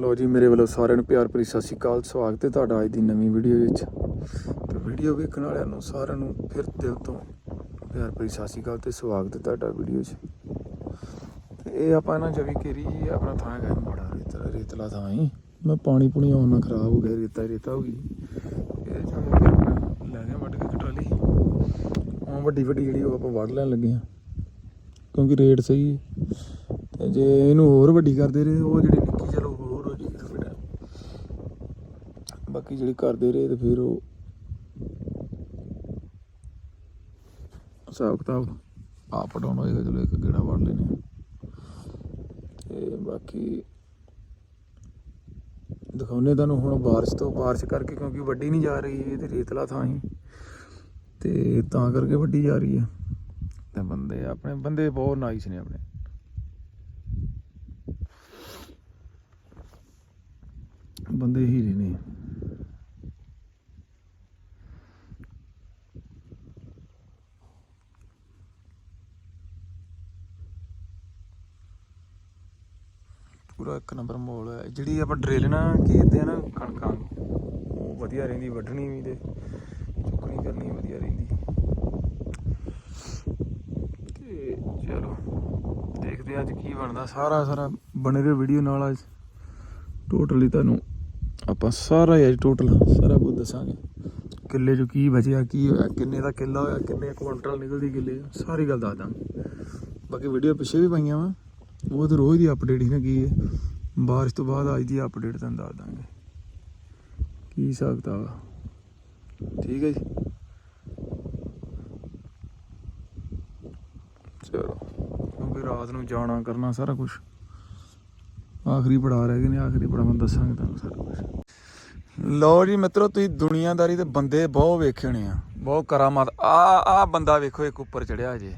ਲੋ ਜੀ, ਮੇਰੇ ਵੱਲੋਂ ਸਾਰਿਆਂ ਨੂੰ ਪਿਆਰ ਭਰੀ ਸਤਿ ਸ਼੍ਰੀ ਅਕਾਲ, ਸਵਾਗਤ ਹੈ ਤੁਹਾਡਾ ਅੱਜ ਦੀ ਨਵੀਂ ਵੀਡੀਓ ਵਿੱਚ। ਤੇ ਵੀਡੀਓ ਵੇਖਣ ਵਾਲਿਆਂ ਨੂੰ ਸਾਰਿਆਂ ਨੂੰ ਫਿਰ ਦਿਲ ਤੋਂ ਪਿਆਰ ਭਰੀ ਸਤਿ ਸ਼੍ਰੀ ਅਕਾਲ ਤੇ ਸਵਾਗਤ ਹੈ ਤੁਹਾਡਾ ਵੀਡੀਓ 'ਚ। ਤੇ ਇਹ ਆਪਾਂ ਨਾ ਜਵੀ ਕੇਰੀ ਆਪਣਾ ਥਾਂ ਹੈਗਾ ਬੜਾ ਰੇਤਲਾ ਰੇਤਲਾ ਥਾਂ ਹੀ ਮੈਂ ਪਾਣੀ ਪੁਣੀ ਆਉਣ ਨਾਲ ਖਰਾਬ ਹੋ ਗਿਆ, ਰੇਤਾ ਰੇਤਾ ਹੋ ਗਈ ਇਹ ਚੱਲ ਲੈ ਗਿਆ ਵੱਢ ਕੇ ਕਟਾਲੀ ਉਹ ਵੱਡੀ ਵੱਡੀ ਜਿਹੜੀ ਉਹ ਆਪਾਂ ਵੱਢ ਲੈਣ ਲੱਗੇ ਆ ਕਿਉਂਕਿ ਰੇਟ ਸਹੀ ਹੈ। ਤੇ ਜੇ ਇਹਨੂੰ ਹੋਰ ਵੱਡੀ ਕਰਦੇ ਰਹੇ, ਉਹ ਜਿਹੜੀ ਨਿੱਕੀ, ਚਲੋ ਬਾਕੀ ਜਿਹੜੀ ਕਰਦੇ ਰਹੇ ਤੇ ਫਿਰ ਉਹ ਹਿਸਾਬ ਕਿਤਾਬ ਆਪ ਡਾਊਨ ਹੋਏਗਾ ਚਲੋ ਇੱਕ ਗੇੜਾ ਵੜ ਲੈਨੇ ਆ। ਤੇ ਬਾਕੀ ਦਿਖਾਉਨੇ ਤੁਹਾਨੂੰ ਹੁਣ ਬਾਰਿਸ਼ ਤੋਂ ਬਾਰਿਸ਼ ਕਰਕੇ ਕਿਉਂਕਿ ਵੱਡੀ ਨਹੀਂ ਜਾ ਰਹੀ, ਇਹ ਤੇ ਰੇਤਲਾ ਥਾਂ ਹੀ। ਤੇ ਤਾਂ ਕਰਕੇ ਵੱਡੀ ਜਾ ਰਹੀ ਹੈ ਤੇ ਬੰਦੇ ਆਪਣੇ, ਬੰਦੇ ਬਹੁਤ ਨਾਈਸ ਨੇ ਆਪਣੇ। ਬੰਦੇ ਹੀਰੇ ਨੇ ਪੂਰਾ ਇੱਕ ਨੰਬਰ ਮਾਹੌਲ ਹੈ। ਜਿਹੜੀ ਆਪਾਂ ਡਰੇਲ ਨਾ ਕੀਤੇ ਆ ਨਾ ਕਣਕਾਂ ਨੂੰ, ਉਹ ਵਧੀਆ ਰਹਿੰਦੀ ਵੱਢਣੀ ਵੀ ਤੇ ਚੁੱਕਣੀ ਕਰਨੀ ਵਧੀਆ ਰਹਿੰਦੀ। ਤੇ ਚਲੋ ਦੇਖਦੇ ਹਾਂ ਅੱਜ ਕੀ ਬਣਦਾ। ਸਾਰਾ ਸਾਰਾ ਬਣੇ ਰਹੋ ਵੀਡੀਓ ਨਾਲ ਅੱਜ। ਟੋਟਲੀ ਤੁਹਾਨੂੰ ਆਪਾਂ ਸਾਰਾ ਹੀ ਅੱਜ ਟੋਟਲ ਸਾਰਾ ਕੁਝ ਦੱਸਾਂਗੇ। ਕਿੱਲੇ 'ਚ ਕੀ ਬਚਿਆ ਕੀ ਹੋਇਆ ਕਿੰਨੇ ਦਾ ਕਿੱਲਾ ਹੋਇਆ ਕਿੰਨੇ ਕੁਇੰਟਲ ਨਿਕਲਦੀ ਕਿੱਲੇ ਸਾਰੀ ਗੱਲ ਦੱਸ ਦਾਂਗੇ। ਬਾਕੀ ਵੀਡੀਓ ਪਿੱਛੇ ਵੀ ਪਾਈਆਂ ਵਾ ਉਹ ਤਾਂ ਰੋਜ਼ ਦੀ ਅਪਡੇਟ ਹੀ ਨਾ ਕੀ ਹੈ। ਬਾਰਿਸ਼ ਤੋਂ ਬਾਅਦ ਅੱਜ ਦੀ ਅਪਡੇਟ ਤੁਹਾਨੂੰ ਦੱਸ ਦਾਂਗੇ। ਕੀ ਹਿਸਾਬ ਕਿਤਾਬ ਠੀਕ ਹੈ ਜੀ। ਚਲੋ, ਕਿਉਂਕਿ ਰਾਤ ਨੂੰ ਜਾਣਾ ਕਰਨਾ ਸਾਰਾ ਕੁਝ ਆਖਰੀ ਪੜਾ ਰਹਿ ਗਏ ਨੇ, ਆਖਰੀ ਪੜਾ ਮੈਂ ਦੱਸਾਂਗੇ ਤੁਹਾਨੂੰ ਸਾਰਾ ਕੁਝ ਲਓ ਜੀ ਮਿੱਤਰੋ, ਤੁਸੀਂ ਦੁਨੀਆਦਾਰੀ ਦੇ ਬੰਦੇ ਬਹੁਤ ਵੇਖੇ ਹੋਣੇ ਆ। ਬਹੁਤ ਕਰਾਮਾਤ। ਆ ਆ ਬੰਦਾ ਵੇਖੋ, ਇੱਕ ਉੱਪਰ ਚੜਿਆ ਜੇ।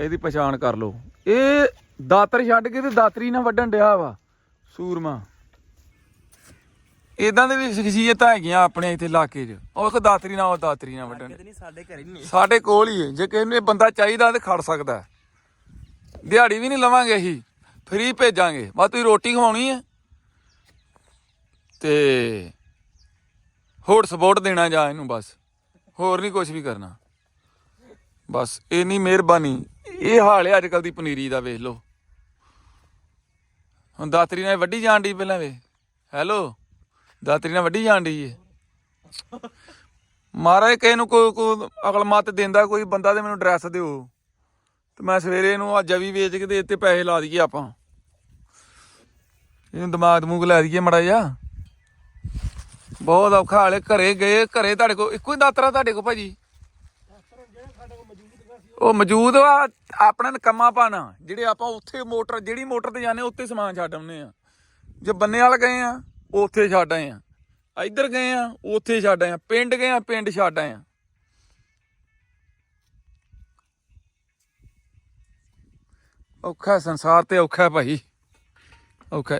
ਇਹਦੀ ਪਛਾਣ ਕਰ ਲਓ। ਇਹ ਦਾਤਰ ਛੱਡ ਕੇ ਤੇ ਦਾਤਰੀ ਨਾਲ ਵੱਢਣ ਡਿਆ ਵਾ। ਸੂਰਮਾ। ਇਦਾਂ ਦੇ ਵੀ ਸ਼ਖਸੀਅਤਾਂ ਹੈਗੀਆਂ ਆਪਣੇ ਇੱਥੇ ਇਲਾਕੇ 'ਚ। ਉਹ ਇੱਕ ਦਾਤਰੀ ਨਾਲ ਉਹ ਦਾਤਰੀ ਨਾਲ ਵੱਢਣ। ਨਹੀਂ ਸਾਡੇ ਘਰੇ ਨਹੀਂ। ਸਾਡੇ ਕੋਲ ਹੀ ਹੈ। ਜੇ ਕਿਸੇ ਨੂੰ ਇਹ ਬੰਦਾ ਚਾਹੀਦਾ ਤੇ ਖੜ ਸਕਦਾ ਹੈ। ਦਿਹਾੜੀ ਵੀ ਨਹੀਂ ਲਵਾਂਗੇ ਅਸੀਂ। ਫ੍ਰੀ ਭੇਜਾਂਗੇ। ਬਸ ਤੁਸੀਂ ਰੋਟੀ ਖਵਾਉਣੀ ਹੈ। ਤੇ ਹੋਰ ਸਪੋਰਟ ਦੇਣਾ ਜਾ ਇਹਨੂੰ ਬਸ। ਹੋਰ ਨਹੀਂ ਕੁਝ ਵੀ ਕਰਨਾ। ਬਸ ਇੰਨੀ ਮਿਹਰਬਾਨੀ। ਇਹ ਹਾਲ ਹੈ ਅੱਜ ਕੱਲ ਦੀ ਪਨੀਰੀ ਦਾ ਵੇਖ ਲਓ। ਹੁਣ ਦਾਤਰੀ ਨਾਲ ਵੱਢੀ ਜਾਣ ਦੀ ਪਹਿਲਾਂ ਵੇ। ਹੈਲੋ ਦਾਤਰੀ ਨਾਲ ਵੱਢੀ ਜਾਣ ਦੀ ਏ। ਮਹਾਰਾਜ, ਕਿਸੇ ਨੂੰ ਕੋਈ ਕੋਈ ਅਕਲ ਮਤ ਦਿੰਦਾ, ਕੋਈ ਬੰਦਾ ਤੇ ਮੈਨੂੰ ਐਡਰੈਸ ਦਿਓ। ਤੇ ਮੈਂ ਸਵੇਰੇ ਨੂੰ ਅੱਜ ਵੀ ਵੇਚ ਕੇ ਦੇ ਦਿੱਤੇ, ਪੈਸੇ ਲਾ ਦਈਏ ਆਪਾਂ। ਇਹਨੂੰ ਦਿਮਾਗ ਦਮੂਗ ਲੈ ਦਈਏ ਮੜਾ ਜਾ ਬਹੁਤ ਔਖਾ ਹਾਲੇ ਘਰੇ ਗਏ, ਘਰੇ ਤੁਹਾਡੇ ਕੋਲ, ਇੱਕੋ ਹੀ ਦਾਤਰਾ ਤੁਹਾਡੇ ਕੋਲ ਭਾਜੀ। ਉਹ ਮੌਜੂਦ ਆ, ਆਪਣਾ ਨਕਮਾ ਜਿਹੜੇ ਆਪਾਂ ਉੱਥੇ ਮੋਟਰ, ਜਿਹੜੀ ਮੋਟਰ ਤੇ ਜਾਂਦੇ ਉੱਥੇ ਸਮਾਨ ਛੱਡ ਆਉਂਦੇ ਆ। ਜੇ ਬੰਨੇ ਵਾਲ ਗਏ ਆ ਉੱਥੇ ਛੱਡ ਆਏ ਆ। ਇੱਧਰ ਗਏ ਆ ਉੱਥੇ ਛੱਡ ਆਏ ਆ। ਪਿੰਡ ਗਏ ਆ, ਪਿੰਡ ਛੱਡ ਆਏ ਆ। ਔਖਾ ਸੰਸਾਰ ਤੇ ਔਖਾ ਭਾਈ। ਔਖਾ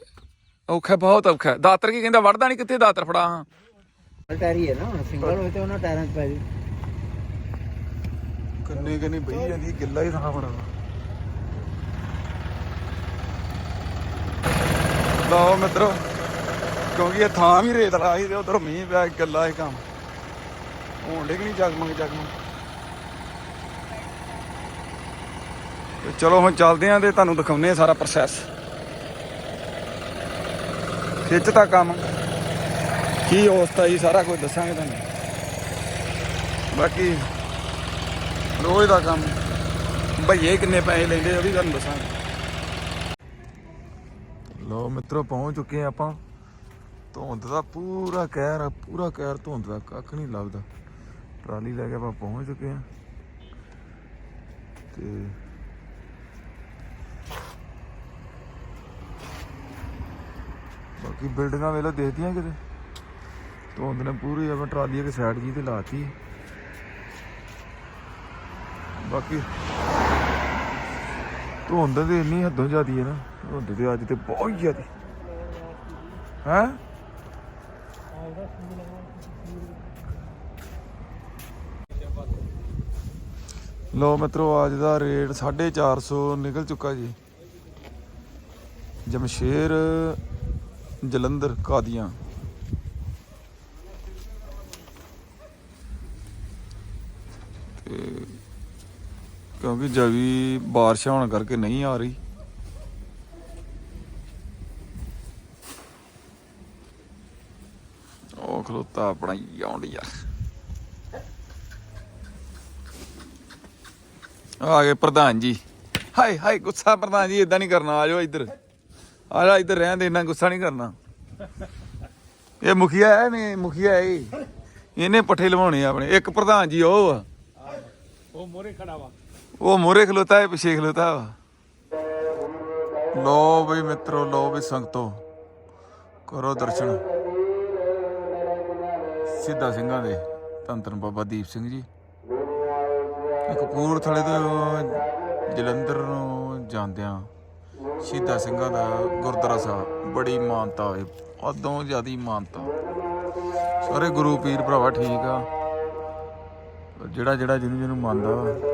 ਔਖਾ ਬਹੁਤ ਔਖਾ ਦਾਤਰ ਕੀ ਕਹਿੰਦਾ ਵੜਦਾ ਨਹੀਂ ਕਿੱਥੇ ਦਾਤਰ ਫੜਾ ਹਾਂ। ਟਾਇਰ ਹੀ ਹੈ ਨਾ, ਸਿੰਗਲ ਹੋਏ ਤੇ ਉਹਨਾਂ ਟਾਇਰਾਂ 'ਚ ਪੈ ਜੀ ਕੰਨੇ ਕੰਨੇ ਬਈ ਜਾਂਦੀ ਗਿੱਲਾ ਹੀ ਥਾਂ ਬੜਾ ਲਓ ਮਿੱਤਰੋ, ਕਿਉਂਕਿ ਇਹ ਥਾਂ ਵੀ ਰੇਤ ਲਾ ਸੀ ਤੇ ਉਧਰ ਮੀਂਹ ਪਿਆ, ਗੱਲਾ ਹੀ ਕੰਮ। ਹੋਣ ਡੇ ਕਿ ਨਹੀਂ ਜਗਮਗ। ਜਗਮਗ ਚਲੋ ਹੁਣ ਚੱਲਦੇ ਆਂ ਤੇ ਤੁਹਾਨੂੰ ਦਿਖਾਉਨੇ ਆ ਸਾਰਾ ਪ੍ਰੋਸੈਸ ਖਿੱਚ ਖਿੱਚਤਾ ਕੰਮ। ਕੀ ਅਵਸਥਾ ਜੀ, ਸਾਰਾ ਕੁਝ ਦੱਸਾਂਗੇ ਤੁਹਾਨੂੰ। ਬਾਕੀ ਰੋਜ਼ ਦਾ ਕੰਮ। ਭਈਏ ਕਿੰਨੇ ਪੈਸੇ ਲੈਂਦੇ ਉਹ ਵੀ ਤੁਹਾਨੂੰ ਦੱਸਾਂਗੇ। ਲੋ ਮਿੱਤਰੋ, ਪਹੁੰਚ ਚੁੱਕੇ ਆ ਆਪਾਂ। ਧੁੰਦ ਦਾ ਪੂਰਾ ਕਹਿਰ ਆ, ਪੂਰਾ ਕਹਿਰ ਧੁੰਦ ਦਾ, ਕੱਖ ਨਹੀਂ ਲੱਭਦਾ। ਟਰਾਲੀ ਲੈ ਕੇ ਆਪਾਂ ਪਹੁੰਚ ਚੁੱਕੇ ਆ ਤੇ ਬਾਕੀ ਬਿਲਡਿੰਗਾਂ ਵੇਲੇ ਦੇਖਦੀਆਂ ਕਿਤੇ। ਧੁੰਦ ਨੇ ਪੂਰੀ ਆਪਾਂ ਟਰਾਲੀ ਇੱਕ ਸਾਈਡ ਜੀ ਤੇ ਲਾਤੀ। ਬਾਕੀ ਧੁੰਦ ਤੇ ਇੰਨੀ ਹੱਦੋਂ ਜ਼ਿਆਦੀ ਹੈ ਨਾ, ਧੁੰਦ ਤੇ ਅੱਜ ਤੇ ਬਹੁਤ ਜ਼ਿਆਦੀ। ਹੈ? ਲੋ ਮਿੱਤਰੋ, ਅੱਜ ਦਾ ਰੇਟ 450 ਨਿਕਲ ਚੁੱਕਾ ਜੀ। ਜਮਸ਼ੇਰ ਜਲੰਧਰ ਕਾਦੀਆਂ। ਕਿਉਂਕਿ ਜਵੀ ਬਾਰਿਸ਼ ਹੋਣ ਕਰਕੇ ਨਹੀਂ ਆ ਰਹੀ। ਉਹ ਖਲੋਤਾ ਆਪਣਾ ਹੀ ਯਾਰ ਆ। ਗਏ ਪ੍ਰਧਾਨ ਜੀ। ਹਾਏ ਹਾਏ, ਗੁੱਸਾ ਪ੍ਰਧਾਨ ਜੀ ਇਦਾਂ ਨਹੀਂ ਕਰਨਾ, ਆ ਜਾਓ ਇੱਧਰ। ਆ ਜਾ ਇੱਧਰ ਰਹਿਣ ਦੇ, ਇੰਨਾ ਗੁੱਸਾ ਨਹੀਂ ਕਰਨਾ। ਇਹ ਮੁਖੀਆ ਹੈ ਮੈਂ ਮੁਖੀਆ ਹੈ ਇਹਨੇ ਪੱਠੇ ਲਵਾਉਣੇ ਆਪਣੇ। ਇੱਕ ਪ੍ਰਧਾਨ ਜੀ, ਉਹ ਆ। ਉਹ ਮੋਰੇ ਖੜਾ ਵਾ। ਉਹ ਮੋਰੇ ਖਲੋਤਾ ਹੈ, ਪਿਛੇ ਖਲੋਤਾ ਵਾ। ਲੋ ਬਈ ਮਿੱਤਰੋ ਲੋ ਬਈ ਸੰਗਤੋ, ਕਰੋ ਦਰਸ਼ਨ। ਸਿੱਧਾ ਸਿੰਘਾਂ ਦੇ ਧੰਨ ਧੰਨ ਬਾਬਾ ਦੀਪ ਸਿੰਘ ਜੀ। ਕਪੂਰਥਲੇ ਤੋਂ ਜਲੰਧਰ ਨੂੰ ਜਾਂਦਿਆਂ ਸ਼ਹੀਦਾਂ ਸਿੰਘਾਂ ਦਾ ਗੁਰਦੁਆਰਾ ਸਾਹਿਬ, ਬੜੀ ਮਾਨਤਾ ਹੈ ਉਦੋਂ ਜ਼ਿਆਦੀ ਮਾਨਤਾ। ਸਾਰੇ ਗੁਰੂ ਪੀਰ ਭਰਾਵਾ ਠੀਕ ਆ ਜਿਹੜਾ ਜਿਹੜਾ ਜਿਹਨੂੰ ਜਿਹਨੂੰ ਮੰਨਦਾ ਵਾ।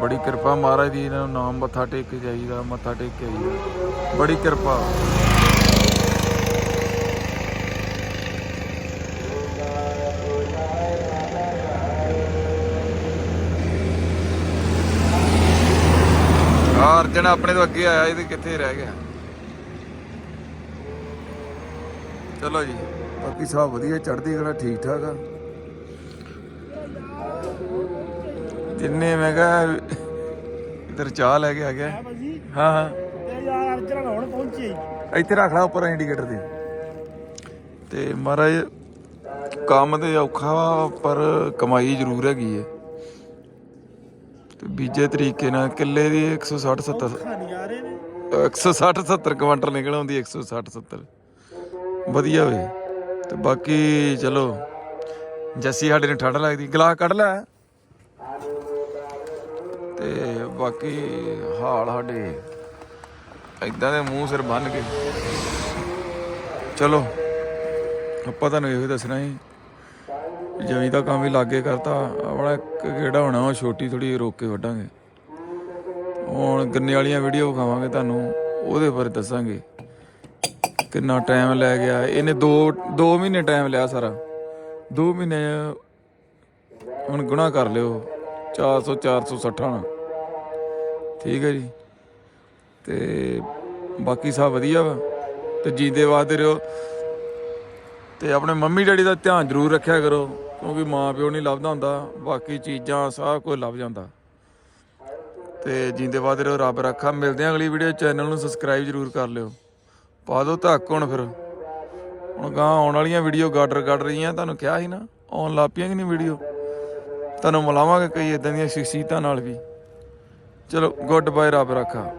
ਬੜੀ ਕਿਰਪਾ ਮਹਾਰਾਜ ਦੀ ਇਹਨਾਂ ਨੂੰ ਨਾਮ ਮੱਥਾ ਟੇਕ ਕੇ ਜਾਈਦਾ ਮੱਥਾ ਟੇਕ ਕੇ ਆਈਦਾ ਬੜੀ ਕਿਰਪਾ। ਆਹ ਅਰਜਨ ਆਪਣੇ ਤੋਂ ਅੱਗੇ ਆਇਆ, ਇਹਦੇ ਕਿੱਥੇ ਰਹਿ ਗਿਆ? ਚਲੋ ਜੀ। ਬਾਕੀ ਸਭ ਵਧੀਆ, ਚੜ੍ਹਦੀ ਕਲਾ ਠੀਕ ਠਾਕ ਆ। ਜਿੰਨੇ ਮੈਂ ਕਿਹਾ ਇਧਰ ਚਾਹ ਲੈ ਕੇ ਆ ਗਿਆ। ਭਾਜੀ। ਹਾਂ ਹਾਂ। ਤੇ ਯਾਰ ਅਰਜਨ ਹੁਣ ਪਹੁੰਚੀ ਇੱਥੇ ਰੱਖ ਲਾ ਉੱਪਰ ਇੰਡੀਕੇਟਰ ਦੇ ਤੇ ਮਹਾਰਾਜ ਕੰਮ ਤੇ ਔਖਾ ਵਾ ਪਰ ਕਮਾਈ ਜ਼ਰੂਰ ਹੈਗੀ ਹੈ। ਤੇ ਬੀਜੇ ਤਰੀਕੇ ਨਾਲ ਕਿੱਲੇ ਦੀ 160 70 ਨਜ਼ਾਰੇ ਨੇ। 160 70 ਕੁਇੰਟਲ ਨਿਕਲ ਆਉਂਦੀ 160 70 ਵਧੀਆ ਵੇ। ਤੇ ਬਾਕੀ ਚਲੋ ਜੱਸੀ ਸਾਡੇ ਨੂੰ ਠੰਡ ਲੱਗਦੀ। ਗਲਾਸ ਕੱਢ ਲੈ। ਤੇ ਬਾਕੀ ਹਾਲ ਸਾਡੇ ਇਦਾਂ ਦੇ ਮੂੰਹ ਸਿਰ ਬੰਨ ਕੇ। ਚਲੋ, ਆਪਾਂ ਤੁਹਾਨੂੰ ਇਹੋ ਹੀ ਦੱਸਣਾ ਸੀ ਜਮੀ ਦਾ ਕੰਮ ਵੀ ਲਾਗੇ ਕਰਤਾ, ਆਪਣਾ ਇੱਕ ਕਿਹੜਾ ਹੋਣਾ, ਉਹ ਛੋਟੀ ਥੋੜੀ ਰੋਕ ਕੇ ਵੱਢਾਂਗੇ। ਹੁਣ ਗੰਨੇ ਵਾਲੀਆਂ ਵੀਡੀਓ ਵਿਖਾਵਾਂਗੇ ਤੁਹਾਨੂੰ, ਉਹਦੇ ਬਾਰੇ ਦੱਸਾਂਗੇ ਕਿੰਨਾ ਟਾਈਮ ਲੈ ਗਿਆ। ਇਹਨੇ 2 2 ਮਹੀਨੇ ਟਾਈਮ ਲਿਆ ਸਾਰਾ। 2 ਮਹੀਨੇ ਹੁਣ ਗੁਣਾ ਕਰ ਲਿਓ। 400 460 ਨਾਲ ਠੀਕ ਹੈ ਜੀ। ਤੇ ਬਾਕੀ ਸਭ ਵਧੀਆ ਵਾ। ਤੇ ਜੀਂਦੇ ਵਾਸਤੇ ਰਹੋ ਤੇ ਆਪਣੇ ਮੰਮੀ ਡੈਡੀ ਦਾ ਧਿਆਨ ਜ਼ਰੂਰ ਰੱਖਿਆ ਕਰੋ, ਕਿਉਂਕਿ ਮਾਂ ਪਿਓ ਨਹੀਂ ਲੱਭਦਾ ਹੁੰਦਾ। ਬਾਕੀ ਚੀਜ਼ਾਂ ਸਭ ਕੁਝ ਲੱਭ ਜਾਂਦਾ। ਤੇ ਜੀਂਦੇ ਵਾਸਤੇ ਰਹੋ ਰੱਬ ਰੱਖਾ। ਮਿਲਦੇ ਆਂ ਅਗਲੀ ਵੀਡੀਓ ਚੈਨਲ ਨੂੰ ਸਬਸਕ੍ਰਾਈਬ ਜ਼ਰੂਰ ਕਰ ਲਿਓ। ਪਾ ਦਿਓ ਧੱਕ ਹੁਣ ਫਿਰ। ਹੁਣ ਗਾਂ ਆਉਣ ਵਾਲੀਆਂ ਵੀਡੀਓ ਗਾਡਰ ਕੱਢ ਰਹੀਆਂ, ਤੁਹਾਨੂੰ ਕਿਹਾ ਸੀ ਨਾ? ਆਉਣ ਲੱਪੀਆਂ ਕਿ ਨਹੀਂ ਵੀਡੀਓ ਤੁਹਾਨੂੰ ਮਿਲਾਵਾਂਗੇ ਕਈ ਇਦਾਂ ਦੀਆਂ ਸ਼ਖਸੀਅਤਾਂ ਨਾਲ ਵੀ। ਚਲੋ ਗੁੱਡ ਬਾਏ ਰੱਬ ਰੱਖਾ।